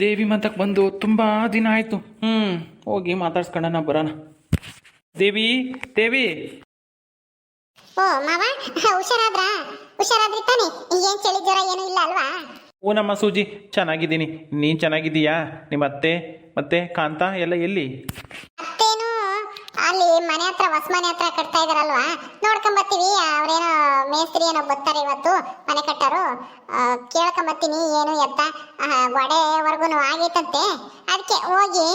ದೇವಿ ಮಂತಕ್ಕೆ ಬಂದು ತುಂಬ ದಿನ ಆಯಿತು. ಹ್ಞೂ ಹೋಗಿ ಮಾತಾಡ್ಸ್ಕೊಂಡನ ಬರೋಣ. ದೇವಿ ದೇವಿ. ಓ ಮಾವ ಹುಷಾರಾದ್ರ? ಹುಷಾರಾದ್ರಿ ತಾನೆ. ಏನ್ ಚಳಿ ಜ್ವರ ಏನು ಇಲ್ಲ ಅಲ್ವಾ? ಓ ನಮ್ಮ ಸೂಜಿ ಚೆನ್ನಾಗಿದ್ದೀನಿ. ನೀನು ಚೆನ್ನಾಗಿದ್ದೀಯಾ? ನಿಮ್ಮ ಅತ್ತೆ ಮತ್ತೆ ಕಾಂತ ಎಲ್ಲ ಎಲ್ಲಿ? ಮನೆ ಹತ್ರ, ಹೊಸ ಮನೆ ಹತ್ರ ಕಟ್ತಾ ಇದಾರಲ್ವಾ? ನೋಡ್ಕೊಂಬತ್ತೀವಿ ಅವ್ರೇನೋ ಮೇಸ್ತ್ರಿ ಏನೋ ಬರ್ತಾರೆ ಇವತ್ತು, ಮನೆ ಕಟ್ಟೋರು. ಕೇಳ್ಕೊಂಡ್ ಕೇಳ್ಕೊಂಬತ್ತೀನಿ ಏನು ಎತ್ತ ಗೋಡೆವರೆಗೂ ಆಗೈತಂತೆ. ಅದಕ್ಕೆ ಹೋಗಿ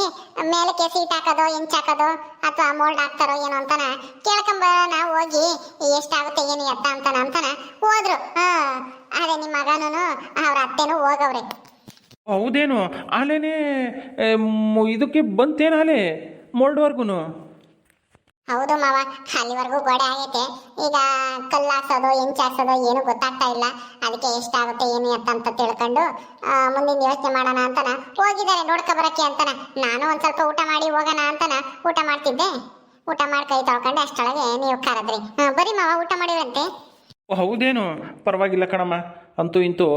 ಮೇಲಕ್ಕೆ ಸೀಟ್ ಹಾಕೋದು ಇಂಚ್ ಹಾಕೋದು, ಅಥವಾ ಮೋಲ್ಡ್ ಹಾಕ್ತಾರೋ ಏನೋ ಅಂತಾನ. ನಾವು ಹೋಗಿ ಎಷ್ಟಾಗುತ್ತೆ, ಏನು ಎತ್ತ ಅಂತಾನ ಅಂತಾನ ಹೋದ್ರು. ಹಾ ಅದೇ ನಿಮ್ಮ ಮಗನೂ ಅವ್ರ ಅತ್ತೆನೂ ಹೋಗವ್ರೆ. ಹೌದೇನು? ಆಲೇನೆ ಇದಕ್ಕೆ ಬಂತೇನು ಆಲೆ ಮೋಲ್ಡ್ವರ್ಗು ಹೌದು ಮಾವ, ಅಲ್ಲಿವರೆಗೂ ಗೋಡೆ ಆಗೈತೆ. ಈಗ ಕಲ್ಲು ಹಾಕ್ಸೋದು ಹೆಂಚ್ ಏನು ಗೊತ್ತಾಗ್ತಾ ಇಲ್ಲ. ಅದಕ್ಕೆ ಎಷ್ಟಾಗುತ್ತೆ, ಏನು ಎತ್ತ ಅಂತ ತಿಳ್ಕೊಂಡು ಮುಂದಿನ ಯೋಚನೆ ಮಾಡೋಣ ಅಂತನ. ಹೋಗಿದ್ದಾರೆ, ನೋಡ್ಕೊ ಬರಕ್ಕೆ ಅಂತನ. ನಾನು ಒಂದು ಸ್ವಲ್ಪ ಊಟ ಮಾಡಿ ಹೋಗೋಣ ಅಂತನ. ಊಟ ಮಾಡ್ತಿದ್ದೆ. ಊಟ ಮಾಡಿ ಕೈ ತೊಳ್ಕೊಂಡು, ಅಷ್ಟೊಳಗೆ ನೀವು ಕರೆದ್ರಿ ಬರೀ ಮಾವ, ಊಟ ಮಾಡಿರಂತೆ. ಹೌದೇನು? ಪರವಾಗಿಲ್ಲ ಕಣಮ್ಮ. ಅಂತೂ ಇಂತೂ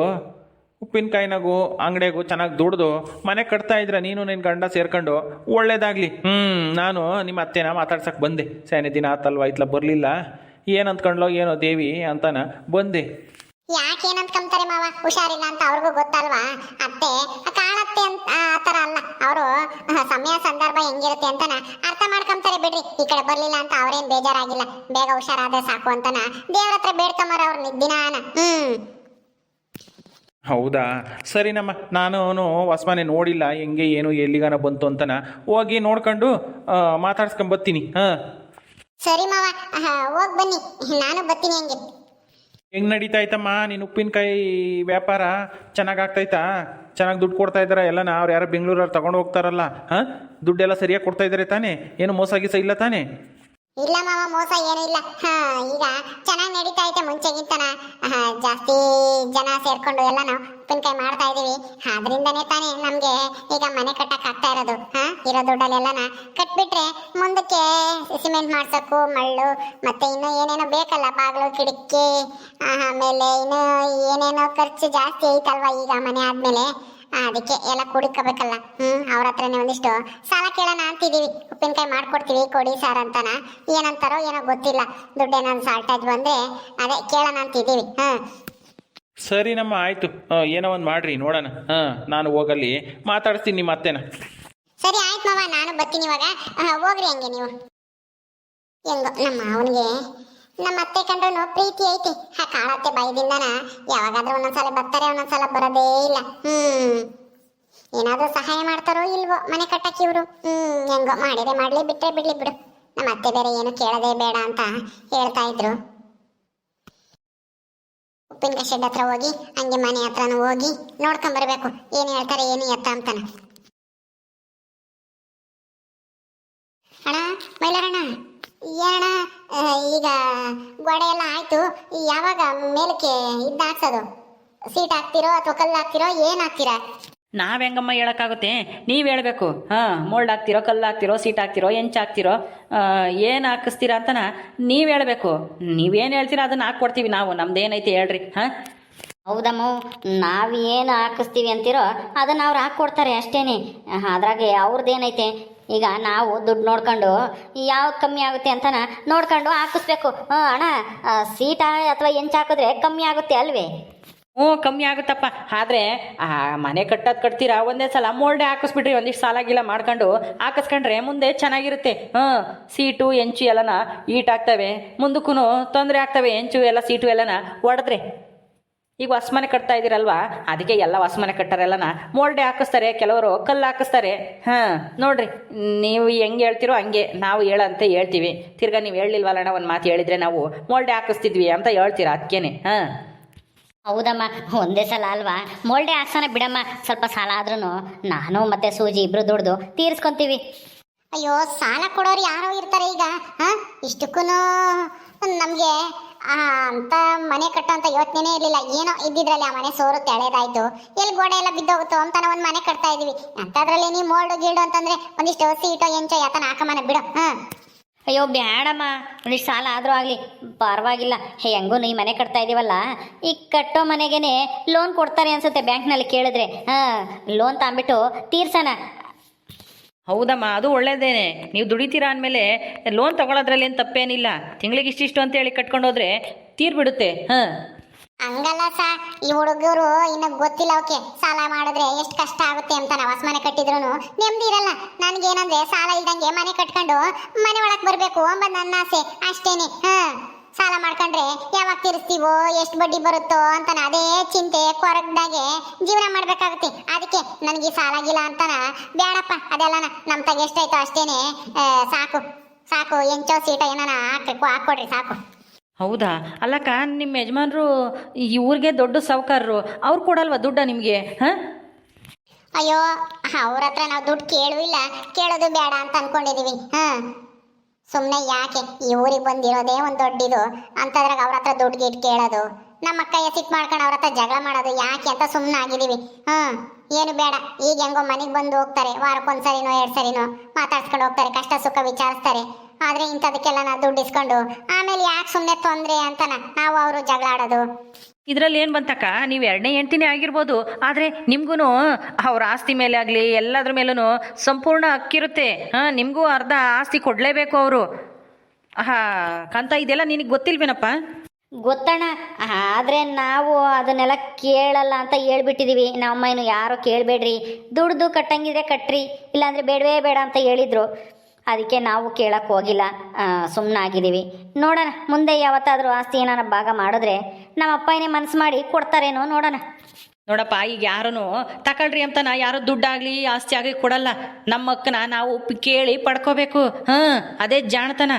ಉಪ್ಪಿನಕಾಯಿನಾಗೂ, ಅಂಗಡಿಯಾಗೂ ಚೆನ್ನಾಗಿ ದುಡ್ದು ಮನೆ ಕಟ್ತಾ ಇದ್ರೆ ನೀನು ನಿನ್ನ ಗಂಡ ಸೇರ್ಕೊಂಡು ಒಳ್ಳೇದಾಗ್ಲಿ. ಹ್ಞೂ ನಾನು ನಿಮ್ಮ ಅತ್ತೆನ ಮಾತಾಡ್ಸಕ್ಕೆ ಬಂದೆ. ಸೇನೆ ದಿನ ಆತಲ್ವ, ಇತ್ಲ ಬರಲಿಲ್ಲ. ಏನು ಏನೋ ದೇವಿ ಅಂತಾನ ಬಂದೆ. ಯಾಕೆ ಏನಂತ್ಕೊಂತಾರೆ ಮಾವ? ಹುಷಾರಿಲ್ಲ ಅಂತ ಅವ್ರಿಗೂ ಗೊತ್ತಲ್ವಾ? ಅತ್ತೆ ಕಾಣತ್ತೆ ಅಂತ, ಆ ಥರ ಅಲ್ಲ. ಅವರು ಸಮಯ, ಸಂದರ್ಭ ಹೆಂಗಿರುತ್ತೆ ಅಂತನ ಅರ್ಥ ಮಾಡ್ಕೊಂತಾರೆ ಬಿಡ್ರಿ. ಈ ಕಡೆ ಬರ್ಲಿಲ್ಲ ಅಂತ ಅವ್ರೇನ್ ಬೇಜಾರಾಗಿಲ್ಲ. ಬೇಗ ಹುಷಾರಾದ್ರೆ ಸಾಕು ಅಂತನ. ದೇವ್ರ ಹತ್ರ ಬೇಡ್ಕೊಂಬರ ಅವ್ರ ದಿನಾನ. ಹ್ಮ್. ಹೌದಾ? ಸರಿನಮ್ಮ ನಾನು ವಾಸ್ಮಾನೆ ನೋಡಿಲ್ಲ ಹೆಂಗೆ ಏನು ಎಲ್ಲಿಗಾನ ಬಂತು ಅಂತನ ಹೋಗಿ ನೋಡ್ಕೊಂಡು ಮಾತಾಡ್ಸ್ಕೊಂಬರ್ತೀನಿ ಹಾಂ. ಸರಿ ಮಾವ ಹೋಗಿ ಬನ್ನಿ ನಾನು ಬರ್ತೀನಿ ಹಂಗೆ. ಹೆಂಗೆ ನಡೀತಾ ಐತಮ್ಮ ನೀನು ಉಪ್ಪಿನಕಾಯಿ ವ್ಯಾಪಾರ? ಚೆನ್ನಾಗಿ ಆಗ್ತೈತಾ ಚೆನ್ನಾಗಿ ದುಡ್ಡು ಕೊಡ್ತಾ ಎಲ್ಲ ನಾವು ಅವ್ರು ಯಾರು ಬೆಂಗಳೂರವ್ರು ತಗೊಂಡು ಹೋಗ್ತಾರಲ್ಲ ಹಾಂ? ದುಡ್ಡೆಲ್ಲ ಸರಿಯಾಗಿ ಕೊಡ್ತಾ ಇದ್ದಾರೆ ತಾನೇ? ಏನು ಮೋಸ ಗೀಸ ಇಲ್ಲ ತಾನೇ? ಇಲ್ಲ ಮಾವ, ಮೋಸ ಏನೂ ಇಲ್ಲ. ಹಾ, ಈಗ ಚೆನ್ನಾಗಿ ನಡೀತಾ ಐತೆ ಮುಂಚೆಗಿಂತನ. ಜಾಸ್ತಿ ಜನ ಸೇರ್ಕೊಂಡು ಎಲ್ಲ ನಾವು ಉಪ್ಪಿನಕಾಯಿ ಮಾಡ್ತಾ ಇದೀವಿ ಅದರಿಂದನೇ ತಾನೇ ನಮ್ಗೆ ಈಗ ಮನೆ ಕಟ್ಟಕ್ ಆಗ್ತಾ ಇರೋದು. ಹಾ, ಇರೋ ದುಡ್ಡಲ್ಲೆಲ್ಲನ ಕಟ್ಬಿಟ್ರೆ ಮುಂದಕ್ಕೆ ಸಿಮೆಂಟ್ ಮಾಡ್ಸೋಕು, ಮಳ್ಳು, ಮತ್ತೆ ಇನ್ನು ಏನೇನೋ ಬೇಕಲ್ಲ, ಬಾಗಿಲು, ಕಿಟಕಿ ಆಮೇಲೆ ಇನ್ನೂ ಏನೇನೋ ಖರ್ಚು ಜಾಸ್ತಿ ಐತಲ್ವಾ ಈಗ ಮನೆ ಆದ್ಮೇಲೆ. ಅದಕ್ಕೆ ಎಲ್ಲ ಕೂಡಿಕೋಬೇಕಲ್ಲ ಹ್ಮ್ ಅವ್ರ ಹತ್ರನೇ ಒಂದಿಷ್ಟು ಸಾಲ ಕೇಳೋಣ ಅಂತಿದೀವಿ. ಉಪ್ಪಿನಕಾಯಿ ಮಾಡ್ಕೊಡ್ತೀವಿ ಕೊಡಿ ಸರ್ ಅಂತಾನ. ಏನಂತಾರೋ ಏನೋ ಗೊತ್ತಿಲ್ಲ. ದುಡ್ಡೇನಾದ್ರು ಸಾಲ್ಟೇಜ್ ಬಂದ್ರೆ ಅದೇ ಕೇಳೋಣ ಅಂತಿದೀವಿ. ಹ್ಮ್ ಸರಿನಮ್ಮ ಆಯಿತು. ಏನೋ ಒಂದು ಮಾಡ್ರಿ ನೋಡೋಣ. ಹಾಂ ನಾನು ಹೋಗಲ್ಲಿ ಮಾತಾಡಿಸ್ತೀನಿ ನಿಮ್ಮ ಅತ್ತೆನ. ಸರಿ ಆಯ್ತು ಮಾವ ನಾನು ಬರ್ತೀನಿ ಇವಾಗ. ಆ, ಹೋಗ್ರಿ ಹಂಗೆ ನೀವು. ಹೆಂಗೋ ನಮ್ಮ ಅವನಿಗೆ ನಮ್ಮ ಅತ್ತೆ ಕಂಡ್ರು ಪ್ರೀತಿ ಐತಿ. ಆ ಕಾಳತ್ತೆ ಬೈದಿಂದನ ಯಾವಾಗಾದ್ರೂ ಒಂದೊಂದ್ಸಲ ಬರ್ತಾರೆ, ಒಂದೊಂದ್ಸಲ ಬರೋದೇ ಇಲ್ಲ. ಹ್ಮ್. ಏನಾದ್ರೂ ಸಹಾಯ ಮಾಡ್ತಾರೋ ಇಲ್ವೋ ಮನೆ ಕಟ್ಟಕ್ಕೆ ಇವರು? ಹ್ಮ್, ಹೆಂಗೋ ಮಾಡಿದೆ, ಮಾಡ್ಲಿ, ಬಿಟ್ರೆ ಬಿಡ್ಲಿ ಬಿಡು. ನಮ್ಮ ಅತ್ತೆ ಬೇರೆ ಏನು ಕೇಳೋದೇ ಬೇಡ ಅಂತ ಹೇಳ್ತಾ ಇದ್ರು. ಉಪ್ಪಿನಕಾಯಿ ಶೆಡ್ ಹತ್ರ ಹೋಗಿ, ಹಂಗೆ ಮನೆ ಹತ್ರನೂ ಹೋಗಿ ನೋಡ್ಕೊಂಡ್ ಬರ್ಬೇಕು. ಏನ್ ಹೇಳ್ತಾರೆ, ಏನು ಎತ್ತ ಅಂತಾನ. ಅಣ್ಣ, ಮೈಲಾರಣ್ಣ. ಏನಣ್ಣ ಆ, ಈಗ ಗೋಡೆ ಎಲ್ಲ ಆಯ್ತು ಯಾವಾಗ ಮೇಲಕ್ಕೆ ಇದು ಹಾಕ್ಸೋದು ಸೀಟ್ ಹಾಕ್ತಿರೋ ಅಥವಾ ಕಲ್ಲು ಹಾಕ್ತಿರೋ ಏನು ಹಾಕ್ತೀರಾ? ನಾವ್ ಹೆಂಗಮ್ಮ ಹೇಳಕ್ಕಾಗುತ್ತೆ? ನೀವು ಹೇಳಬೇಕು. ಹಾಂ ಮೋಲ್ಡ್ ಹಾಕ್ತಿರೋ ಕಲ್ಲು ಹಾಕ್ತಿರೋ ಸೀಟ್ ಹಾಕ್ತಿರೋ ಎಂಚ್ ಹಾಕ್ತಿರೋ ಏನು ಹಾಕಿಸ್ತೀರಾ ಅಂತನ ನೀವು ಹೇಳಬೇಕು. ನೀವೇನು ಹೇಳ್ತೀರಾ ಅದನ್ನ ಹಾಕ್ಕೊಡ್ತೀವಿ ನಾವು ನಮ್ದೇನೈತೆ ಹೇಳ್ರಿ ಹಾಂ? ಹೌದಮ್ಮ ನಾವು ಏನು ಹಾಕಿಸ್ತೀವಿ ಅಂತೀರೋ ಅದನ್ನು ಅವ್ರು ಹಾಕ್ಕೊಡ್ತಾರೆ ಅಷ್ಟೇನೆ. ಅದ್ರಾಗೆ ಅವ್ರದ್ದೇನೈತೆ ಈಗ ನಾವು ದುಡ್ಡು ನೋಡ್ಕೊಂಡು ಯಾವ್ದು ಕಮ್ಮಿ ಆಗುತ್ತೆ ಅಂತನ ನೋಡ್ಕೊಂಡು ಹಾಕಿಸ್ಬೇಕು. ಅಣ್ಣ ಸೀಟ ಅಥವಾ ಎಂಚ್ ಹಾಕಿದ್ರೆ ಕಮ್ಮಿ ಆಗುತ್ತೆ ಅಲ್ವೇ? ಹ್ಞೂ, ಕಮ್ಮಿ ಆಗುತ್ತಪ್ಪ. ಆದರೆ ಮನೆ ಕಟ್ಟೋದು ಕಟ್ತೀರಾ? ಒಂದೇ ಸಲ ಮೋಲ್ಡೆ ಹಾಕಿಸ್ಬಿಟ್ರಿ ಒಂದಿಷ್ಟು ಸಾಲ ಆಗಿಲ್ಲ ಮಾಡ್ಕೊಂಡು ಹಾಕಿಸ್ಕೊಂಡ್ರೆ ಮುಂದೆ ಚೆನ್ನಾಗಿರುತ್ತೆ. ಹ್ಞೂ ಸೀಟು, ಎಂಚು ಎಲ್ಲನ ಈಟ್ ಆಗ್ತವೆ. ಮುಂದಕ್ಕೂ ತೊಂದರೆ ಆಗ್ತವೆ. ಎಂಚು ಎಲ್ಲ, ಸೀಟು ಎಲ್ಲನ ಹೊಡೆದ್ರೆ ಈಗ ಹೊಸಮನೆ ಕಟ್ತಾ ಇದ್ದೀರಲ್ವಾ ಅದಕ್ಕೆ ಎಲ್ಲ ಹೊಸಮನೆ ಕಟ್ಟಾರೆಲ್ಲನ. ಮೋಲ್ಡೆ ಹಾಕಿಸ್ತಾರೆ ಕೆಲವರು ಕಲ್ಲು ಹಾಕಿಸ್ತಾರೆ. ಹಾಂ ನೋಡ್ರಿ ನೀವು ಹೆಂಗೆ ಹೇಳ್ತೀರೋ ಹಂಗೆ ನಾವು ಹೇಳಂತೆ ಹೇಳ್ತೀವಿ. ತಿರ್ಗಾ ನೀವು ಹೇಳಿಲ್ವಲ್ಲಣ್ಣ ಒಂದು ಮಾತು ಹೇಳಿದರೆ ನಾವು ಮೋಲ್ಡೆ ಹಾಕಿಸ್ತಿದ್ವಿ ಅಂತ ಹೇಳ್ತೀರಾ ಅದಕ್ಕೇನೆ ಹಾಂ. ಹೌದಮ್ಮ ಒಂದೇ ಸಲ ಅಲ್ವಾ? ಮೋಲ್ಡೆ ಹಾಕ್ಸೋಣ ಬಿಡಮ್ಮ ಸ್ವಲ್ಪ ಸಾಲ ಆದ್ರೂ ನಾನು ಮತ್ತೆ ಸೂಜಿ ಇಬ್ರು ದುಡ್ದು ತೀರಿಸ್ಕೊಂತೀವಿ. ಅಯ್ಯೋ ಸಾಲ ಕೊಡೋರು ಯಾರೋ ಇರ್ತಾರೆ ಈಗ ಹಾಂ? ಇಷ್ಟಕ್ಕೂ ನಮ್ಗೆ ಅಂತ ಮನೆ ಕಟ್ಟೋ ಅಂತ ಯೋಚನೆನೇ ಇರಲಿಲ್ಲ. ಏನೋ ಇದ್ದಿದ್ರಲ್ಲಿ ಆ ಮನೆ ಸೋರುತ್ತೆ ಹಳೇದಾಯ್ತು ಎಲ್ಲಿ ಗೋಡೆ ಎಲ್ಲ ಬಿದ್ದೋಗುತ್ತೋ ಅಂತ ಒಂದು ಮನೆ ಕಟ್ತಾ ಇದೀವಿ. ಅಂತದ್ರಲ್ಲಿ ನೀ ಮೋಲ್ಡು ಗೀಲ್ಡು ಅಂತಂದ್ರೆ ಒಂದಿಷ್ಟು ಸೀಟೋ ಎಂಚೋ ಯಾತನ ಹಾಕಮನ ಬಿಡು. ಹಾ. ಅಯ್ಯೋ, ಬ್ಯಾಡಮ್ಮ. ಒಂದಿಷ್ಟು ಸಾಲ ಆದರೂ ಆಗಲಿ. ಪರವಾಗಿಲ್ಲ. ಹೆಂಗೂ ಈ ಮನೆ ಕಟ್ತಾ ಇದೀವಲ್ಲ. ಈ ಕಟ್ಟೋ ಮನೆಗೇನೆ ಲೋನ್ ಕೊಡ್ತಾರೆ ಅನ್ಸುತ್ತೆ ಬ್ಯಾಂಕ್ನಲ್ಲಿ ಕೇಳಿದ್ರೆ. ಹಾಂ ಲೋನ್ ತಾಂಬಿಟ್ಟು ತೀರ್ಸೋಣ. ಹೌದಮ್ಮ, ಅದು ಒಳ್ಳೇದೇನೆ. ನೀವು ದುಡಿತೀರಾ ಅಂದಮೇಲೆ ಲೋನ್ ತಗೊಳ್ಳೋದ್ರಲ್ಲಿ ಏನು ತಪ್ಪೇನಿಲ್ಲ. ತಿಂಗಳಿಗೆ ಇಷ್ಟಿಷ್ಟು ಅಂತೇಳಿ ಕಟ್ಕೊಂಡು ಹೋದ್ರೆ ತೀರ್ಬಿಡುತ್ತೆ ಹಾಂ. ಹಂಗಲ್ಲ ಸಾ, ಈ ಹುಡುಗರು ಇನ್ನು ಗೊತ್ತಿಲ್ಲ ಅವಕ್ಕೆ ಸಾಲ ಮಾಡಿದ್ರೆ ಎಷ್ಟು ಕಷ್ಟ ಆಗುತ್ತೆ ಅಂತ ನಾವು ಹೊಸ ಮನೆ ಕಟ್ಟಿದ್ರು ನೆಮ್ಮದಿ ಇರಲ್ಲ. ನನಗೇನಂದ್ರೆ ಸಾಲ ಇಲ್ದಂಗೆ ಮನೆ ಕಟ್ಕೊಂಡು ಮನೆ ಒಳಗೆ ಬರಬೇಕು ಅಂಬ ನನ್ನ ಆಸೆ ಅಷ್ಟೇನೆ. ಹಾ. ಸಾಲ ಮಾಡ್ಕೊಂಡ್ರೆ ಯಾವಾಗ ತೀರಿಸ್ತೀವೋ ಎಷ್ಟು ಬಡ್ಡಿ ಬರುತ್ತೋ ಅಂತ ಅದೇ ಚಿಂತೆ ಕೊರಗ್ದಾಗೆ ಜೀವನ ಮಾಡ್ಬೇಕಾಗುತ್ತೆ. ಅದಕ್ಕೆ ನನಗೆ ಸಾಲ ಆಗಿಲ್ಲ ಅಂತಾನ ಬೇಡಪ್ಪ ಅದೆಲ್ಲ ನಮ್ಮ ತಗ ಎಷ್ಟಾಯ್ತೋ ಅಷ್ಟೇನೆ ಸಾಕು ಸಾಕು ಎಂಚೋ ಸೀಟ ಏನಾನ ಹಾಕಬೇಕು ಹಾಕ್ಕೊಡ್ರಿ ಸಾಕು. ಹೌದಾ? ಅಲ್ಲಕ್ಕ ನಿಮ್ಮ ಯಜಮಾನ್ರು ಈ ಊರಿಗೆ ದೊಡ್ಡ ಸಾವುಕಾರರು ಅವ್ರು ಕೊಡಲ್ವಾ ದುಡ್ಡ ನಿಮಗೆ ಹಾಂ? ಅಯ್ಯೋ ಅವ್ರ ಹತ್ರ ನಾವು ದುಡ್ಡು ಕೇಳುವಿಲ್ಲ ಕೇಳೋದು ಬೇಡ ಅಂತ ಅನ್ಕೊಂಡಿದೀವಿ ಹಾ. ಸುಮ್ಮನೆ ಯಾಕೆ ಈ ಊರಿಗೆ ಬಂದಿರೋದೇ ಒಂದು ದೊಡ್ಡದು. ಅಂತದ್ರಾಗ ಅವ್ರ ಹತ್ರ ದುಡ್ಡು ಗಿಟ್ಟು ಕೇಳೋದು. ನಮ್ಮ ಅಕ್ಕ ಎಸಿಟ್ ಮಾಡ್ಕೊಂಡು ಅವ್ರ ಹತ್ರ ಜಗಳ ಮಾಡೋದು ಯಾಕೆ ಅಂತ ಸುಮ್ಮನೆ ಆಗಿದೀವಿ ಹ್ಮ್, ಏನು ಬೇಡ, ಈಗ ಹೆಂಗೋ ಮನೆಗೆ ಬಂದು ಹೋಗ್ತಾರೆ, ವಾರಕ್ಕೊಂದ್ಸರಿನೋ ಎರಡು ಸರಿನೋ ಮಾತಾಡ್ಸ್ಕೊಂಡು ಹೋಗ್ತಾರೆ, ಕಷ್ಟ ಸುಖ ವಿಚಾರಿಸ್ತಾರೆ. ಆದ್ರೆ ಇಂಥದಕ್ಕೆಲ್ಲ ನಾವು ದುಡ್ಡು ಇಸ್ಕೊಂಡು, ಆಮೇಲೆ ಯಾಕೆ ಸುಮ್ಮನೆ ತೊಂದರೆ ಅಂತನ? ನಾವು ಅವರು ಜಗಳ ಆಡೋದು. ಇದರಲ್ಲಿ ಏನು ಬಂತಕ್ಕ? ನೀವು ಎರಡನೇ ಹೆಂಡ್ತಿನೇ ಆಗಿರ್ಬೋದು, ಆದರೆ ನಿಮಗೂ ಅವ್ರ ಆಸ್ತಿ ಮೇಲೆ ಆಗಲಿ, ಎಲ್ಲದ್ರ ಮೇಲೂ ಸಂಪೂರ್ಣ ಹಕ್ಕಿರುತ್ತೆ. ಹಾಂ, ನಿಮಗೂ ಅರ್ಧ ಆಸ್ತಿ ಕೊಡಲೇಬೇಕು ಅವರು. ಹಾ ಕಂತ ಇದೆಲ್ಲ ನಿನಗೆ ಗೊತ್ತಿಲ್ವೇನಪ್ಪ? ಗೊತ್ತಣ್ಣ, ಆದರೆ ನಾವು ಅದನ್ನೆಲ್ಲ ಕೇಳಲ್ಲ ಅಂತ ಹೇಳ್ಬಿಟ್ಟಿದ್ದೀವಿ ನಮ್ಮ ಇನ್ನು ಯಾರೋ ಕೇಳಬೇಡ್ರಿ, ದುಡ್ದು ಕಟ್ಟಂಗಿದ್ರೆ ಕಟ್ಟ್ರಿ ಇಲ್ಲಾಂದರೆ ಬೇಡವೇ ಬೇಡ ಅಂತ ಹೇಳಿದರು. ಅದಕ್ಕೆ ನಾವು ಕೇಳಕ್ಕೆ ಹೋಗಿಲ್ಲ. ಸುಮ್ಮನಾಗಿದ್ದೀವಿ ನೋಡೋಣ, ಮುಂದೆ ಯಾವತ್ತಾದರೂ ಆಸ್ತಿ ಏನಾರ ಭಾಗ ಮಾಡಿದ್ರೆ ನಮ್ಮ ಅಪ್ಪನೇ ಮನಸ್ಸು ಮಾಡಿ ಕೊಡ್ತಾರೇನೋ ನೋಡೋಣ. ನೋಡಪ್ಪ, ಈಗ ಯಾರೂ ತಗೊಳ್ರಿ ನಾ ಯಾರು ದುಡ್ಡಾಗಲಿ ಆಸ್ತಿ ಆಗಲಿ ಕೊಡಲ್ಲ. ನಮ್ಮ ಅಕ್ಕನ ನಾವು ಕೇಳಿ ಪಡ್ಕೋಬೇಕು. ಹಾಂ ಅದೇ ಜಾಣತನ.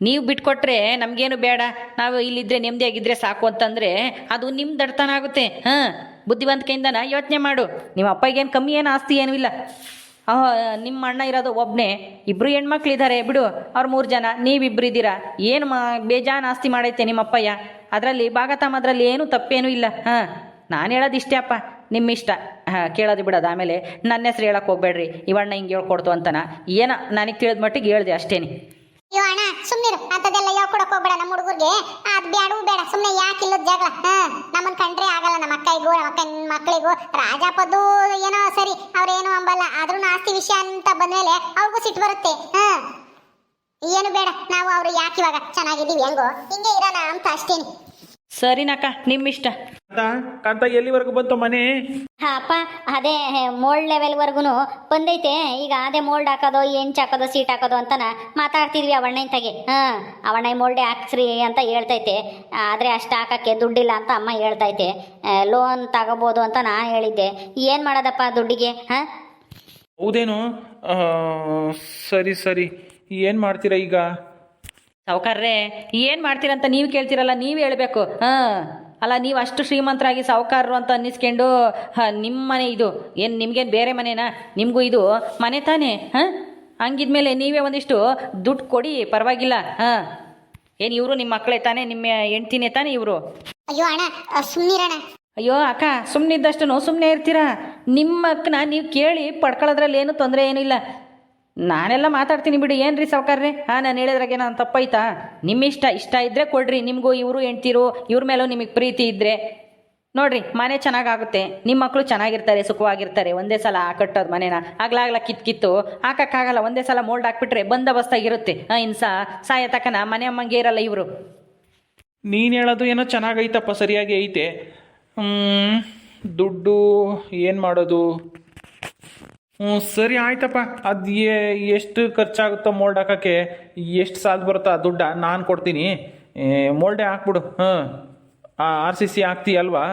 ನೀವು ಬಿಟ್ಕೊಟ್ರೆ ನಮಗೇನು ಬೇಡ. ನಾವು ಇಲ್ಲಿದ್ರೆ ನೆಮ್ಮದಿಯಾಗಿದ್ರೆ ಸಾಕು ಅಂತಂದರೆ ಅದು ನಿಮ್ಮ ದಡ್ತನ ಆಗುತ್ತೆ. ಹಾಂ, ಬುದ್ಧಿವಂತಿಕೆಯಿಂದನ ಯೋಚನೆ ಮಾಡು. ನಿಮ್ಮ ಅಪ್ಪಗೇನು ಕಮ್ಮಿ ಏನು ಆಸ್ತಿ ಏನೂ ಇಲ್ಲ. ನಿಮ್ಮ ಅಣ್ಣ ಇರೋದು ಒಬ್ಬನೇ ಇಬ್ಬರು ಹೆಣ್ಮಕ್ಳಿದ್ದಾರೆ ಬಿಡು. ಅವ್ರು ಮೂರು ಜನ, ನೀವಿಬ್ರು ಇದ್ದೀರಾ. ಏನು ಮಾ, ಬೇಜಾನ್ ಆಸ್ತಿ ಮಾಡೈತೆ ನಿಮ್ಮ ಅಪ್ಪಯ್ಯ. ಅದರಲ್ಲಿ ಭಾಗತಮ್ಮ ಅದರಲ್ಲಿ ಏನೂ ತಪ್ಪೇನೂ ಇಲ್ಲ. ಹಾಂ, ನಾನು ಹೇಳೋದು ಇಷ್ಟೇ ಅಪ್ಪ. ನಿಮ್ಮ ಇಷ್ಟ. ಹಾಂ, ಕೇಳೋದು ಬಿಡೋದು. ಆಮೇಲೆ ನನ್ನ ಹೆಸ್ರು ಹೇಳಕ್ಕೆ ಹೋಗ್ಬೇಡ್ರಿ. ಇವಣ್ಣ ಹಿಂಗೆ ಹೇಳ್ಕೊಡ್ತು ಅಂತನ. ಏನೋ, ನನಗೆ ತಿಳಿದ ಮಟ್ಟಿಗೆ ಹೇಳ್ದೆ ಅಷ್ಟೇನೆ. ಅಯ್ಯೋ ಅಂತದೆಲ್ಲ ಅಂತದೆಲ್ಲ ಹೇಳ್ಕೊಡಕ್ ಹೋಗ್ಬೇಡ ನಮ್ಮ ಹುಡುಗರಿಗೆ. ಅದ್ ಬೇಡವು ಬೇಡ. ಸುಮ್ಮನೆ ಯಾಕೆ ಇಲ್ಲದ ಜಗಳ? ಹಾ, ನಮ್ಮನ್ ಕಂಡ್ರೆ ಆಗಲ್ಲ ನಮ್ಮ ಅಕ್ಕೈಗೂ ನಮ್ಮ ಅಕ್ಕ ಮಕ್ಕಳಿಗೂ ರಾಜಾಪದ್ದು ಏನೋ ಸರಿ, ಅವ್ರೇನು ಅಂಬಲ್ಲ. ಆದ್ರೂ ಆಸ್ತಿ ವಿಷಯ ಅಂತ ಬಂದ್ಮೇಲೆ ಅವ್ರಿಗೂ ಸಿಟ್ಟು ಬರುತ್ತೆ. ಹಾ. ಏನು ಬೇಡ. ನಾವು ಅವ್ರು ಯಾಕೆ ಇವಾಗ ಚೆನ್ನಾಗಿದ್ದೀವಿ ಹೆಂಗೋ? ಹಿಂಗೆ ಇರೋಣ ಅಂತ ಅಷ್ಟೇನಿ. ಸರಿನಕ್ಕ ನಿಮ್ಮ ಇಷ್ಟ ಕಾಂತ ಎಲ್ಲಿವರೆಗೂ ಬಂತು ಮನೆ? ಹಾ ಅಪ್ಪ ಅದೇ ಮೋಲ್ಡ್ ಲೆವೆಲ್ವರೆಗೂ ಬಂದೈತೆ. ಈಗ ಅದೇ ಮೋಲ್ಡ್ ಹಾಕೋದು ಎಂಚ್ ಹಾಕೋದು ಸೀಟ್ ಹಾಕೋದು ಅಂತನ ಮಾತಾಡ್ತಿದ್ವಿ ಅವಣ್ಣ ಇಂತಾಗೆ. ಹಾಂ ಅವಣ್ಣ ಮೋಲ್ಡೆ ಹಾಕ್ಸ್ರಿ ಅಂತ ಹೇಳ್ತೈತೆ. ಆದ್ರೆ ಅಷ್ಟು ಹಾಕಕ್ಕೆ ದುಡ್ಡಿಲ್ಲ ಅಂತ ಅಮ್ಮ ಹೇಳ್ತೈತೆ. ಲೋನ್ ತಗೋಬಹುದು ಅಂತ ನಾನು ಹೇಳಿದ್ದೆ. ಏನ್ ಮಾಡೋದಪ್ಪ ದುಡ್ಡಿಗೆ ಹಾಂ? ಹೌದೇನು? ಸರಿ ಸರಿ. ಏನು ಮಾಡ್ತೀರಾ ಈಗ? ಸಾವುಕಾರ್ರೆ ಏನು ಮಾಡ್ತೀರಂತ ನೀವು ಕೇಳ್ತೀರಲ್ಲ ನೀವು ಹೇಳಬೇಕು. ಹಾಂ. ಅಲ್ಲ ನೀವು ಅಷ್ಟು ಶ್ರೀಮಂತರಾಗಿ ಸಾವುಕಾರರು ಅಂತ ಅನ್ನಿಸ್ಕೊಂಡು ಹಾಂ ನಿಮ್ಮ ಮನೆ ಇದು. ಏನು ನಿಮ್ಗೇನು ಬೇರೆ ಮನೆನಾ? ನಿಮಗೂ ಇದು? ಮನೆ ತಾನೇ? ಹಾಂ? ಹಂಗಿದ್ಮೇಲೆ ನೀವೇ ಒಂದಿಷ್ಟು ದುಡ್ಡು ಕೊಡಿ ಪರವಾಗಿಲ್ಲ. ಹಾಂ. ಏನು ಇವರು ನಿಮ್ಮ ಮಕ್ಕಳೇ ತಾನೇ? ನಿಮ್ಮ ಹೆಂಡ್ತಿನೇ ತಾನೇ ಇವರು? ಅಯ್ಯೋ ಅಣ್ಣ ಸುಮ್ಮನಿರಣ ಅಯ್ಯೋ ಅಕ್ಕ ಸುಮ್ಮನಿದ್ದಷ್ಟು ಸುಮ್ಮನೆ ಇರ್ತೀರಾ? ನಿಮ್ಮ ಅಕ್ಕನ ನೀವು ಕೇಳಿ ಪಡ್ಕೊಳ್ಳೋದ್ರಲ್ಲಿ ಏನು ತೊಂದರೆ ಏನಿಲ್ಲ ನಾನೆಲ್ಲ ಮಾತಾಡ್ತೀನಿ ಬಿಡಿ. ಏನು ರೀ ಸಾವುಕಾರ್ರೆ? ಹಾಂ, ನಾನು ಹೇಳಿದ್ರಾಗೆ ನಾನು ತಪ್ಪಾಯ್ತಾ? ನಿಮ್ಮ ಇಷ್ಟ ಇಷ್ಟ ಇದ್ದರೆ ಕೊಡ್ರಿ. ನಿಮಗೂ ಇವರು ಹೆಂಡ್ತಿರು, ಇವ್ರ ಮೇಲೂ ನಿಮಗೆ ಪ್ರೀತಿ ಇದ್ದರೆ ನೋಡ್ರಿ, ಮನೆ ಚೆನ್ನಾಗಾಗುತ್ತೆ. ನಿಮ್ಮ ಮಕ್ಕಳು ಚೆನ್ನಾಗಿರ್ತಾರೆ, ಸುಖವಾಗಿರ್ತಾರೆ. ಒಂದೇ ಸಲ ಕಟ್ಟೋದು ಮನೇನ. ಆಗ್ಲಾಗ್ಲ ಕಿತ್ ಕಿತ್ತು. ಹಾಕಕ್ಕಾಗಲ್ಲ ಒಂದೇ ಸಲ ಮೋಲ್ಡ್ ಹಾಕ್ಬಿಟ್ರೆ ಬಂದೋಬಸ್ತಾಗಿರುತ್ತೆ ಹಾಂ, ಇನ್ಸ ಸಾಯ ತಕನ ಮನೆ ಅಮ್ಮಂಗೆ ಇರಲ್ಲ ಇವರು. ನೀನು ಹೇಳೋದು ಏನೋ ಚೆನ್ನಾಗೈತಪ್ಪ, ಸರಿಯಾಗಿ ಐತೆ. ದುಡ್ಡು ಏನು ಮಾಡೋದು? ಹ್ಞೂ, ಸರಿ ಆಯ್ತಪ್ಪ. ಅದು ಎಷ್ಟು ಖರ್ಚಾಗುತ್ತೋ ಮೋಲ್ಡ್ ಹಾಕೋಕ್ಕೆ, ಎಷ್ಟು ಸಾಲ ಬರುತ್ತೋ ದುಡ್ಡ ನಾನು ಕೊಡ್ತೀನಿ. ಮೋಲ್ಡೆ ಹಾಕ್ಬಿಡು. ಹಾಂ ಆರ್ ಸಿ ಸಿ ಹಾಕ್ತೀಯಲ್ವಾ?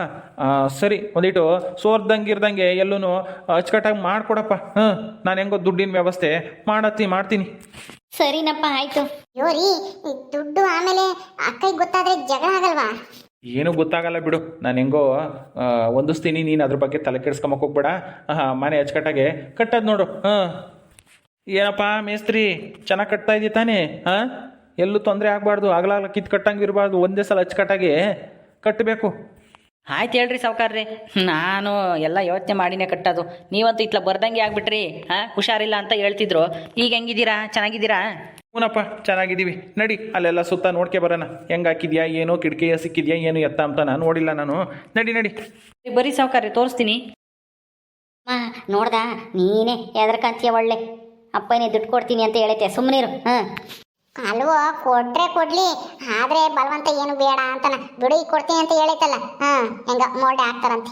ಸರಿ, ಒಂದಿಟ್ಟು ಸೋರ್ದಂಗೆ ಇರ್ದಂಗೆ ಎಲ್ಲೂ ಅಚ್ಚುಕಟ್ಟಾಗಿ ಮಾಡಿಕೊಡಪ್ಪ. ಹಾಂ ನಾನು ಹೆಂಗೋ ದುಡ್ಡಿನ ವ್ಯವಸ್ಥೆ ಮಾಡತ್ತಿ, ಮಾಡ್ತೀನಿ. ಸರಿನಪ್ಪ, ಆಯ್ತು. ದುಡ್ಡು ಆಮೇಲೆ ಅಕ್ಕ ಗೊತ್ತಾದ್ರೆ ಜಗಳ ಆಗಲ್ವಾ? ಏನೂ ಗೊತ್ತಾಗಲ್ಲ ಬಿಡು. ನಾನು ಹೆಂಗೋ ಹೊಂದಿಸ್ತೀನಿ. ನೀನು ಅದ್ರ ಬಗ್ಗೆ ತಲೆ ಕೆಡ್ಸ್ಕೊಂಬಕ್ಕೆ ಹೋಗ್ಬೇಡ. ಹಾಂ ಮನೆ ಅಚ್ಚುಕಟ್ಟಾಗೆ ಕಟ್ಟೋದು ನೋಡು. ಹಾಂ. ಏನಪ್ಪ ಮೇಸ್ತ್ರಿ, ಚೆನ್ನಾಗಿ ಕಟ್ತಾ ಇದ್ದೀ ತಾನೇ? ಹಾಂ? ಎಲ್ಲೂ ತೊಂದರೆ ಆಗಬಾರ್ದು. ಆಗಲಾಗಲ ಕಿತ್ ಕಟ್ಟಂಗೆ ಇರಬಾರ್ದು. ಒಂದೇ ಸಲ ಅಚ್ಚುಕಟ್ಟಾಗಿ ಕಟ್ಟಬೇಕು ಆಯ್ತು ಹೇಳ್ರಿ ಸಾವುಕಾರ್ರಿ. ನಾನು ಎಲ್ಲ ಯೋಚನೆ ಮಾಡಿನೇ ಕಟ್ಟೋದು. ನೀವಂತೂ ಇತ್ಲ ಬರ್ದಂಗೆ ಆಗ್ಬಿಟ್ರಿ. ಹಾಂ? ಹುಷಾರಿಲ್ಲ ಅಂತ ಹೇಳ್ತಿದ್ರು. ಈಗ ಹೆಂಗಿದ್ದೀರಾ? ಚೆನ್ನಾಗಿದ್ದೀರಾ? ಹೂನಪ್ಪ ಚೆನ್ನಾಗಿದ್ದೀವಿ. ನಡಿ ಅಲ್ಲೆಲ್ಲ ಸುತ್ತ ನೋಡ್ಕೆ ಬರೋಣ. ಹೆಂಗೆ ಹಾಕಿದ್ಯಾ ಏನೋ ಕಿಟಕಿಯ ಸಿಕ್ಕಿದ್ಯಾ ಏನು ಎತ್ತ ಅಂತ ನಾನು ನೋಡಿಲ್ಲ ನಾನು. ನಡಿ ನಡಿ. ಬರೀ ಸಾವುಕಾರ್ರಿ ತೋರಿಸ್ತೀನಿ. ಹಾಂ ನೋಡ್ದ ನೀನೇ ಎದ್ರಕಂತೀಯ ಒಳ್ಳೆ. ಅಪ್ಪನೇ ದುಡ್ಡು ಕೊಡ್ತೀನಿ ಅಂತ ಹೇಳೈತೆ ಸುಮ್ಮನಿರು ಹಾಂ. ಅಲ್ವೋ ಕೊಟ್ರೆ ಕೊಡ್ಲಿ ಆದ್ರೆ ಬಲವಂತ ಏನು ಬೇಡ ಅಂತನ. ದುಡಿ ಕೊಡ್ತೀನಿ ಅಂತ ಹೇಳೈತಲ್ಲ ಹಾ. ಹೆಂಗ ಮೋಡ ಹಾಕ್ತಾರಂತೆ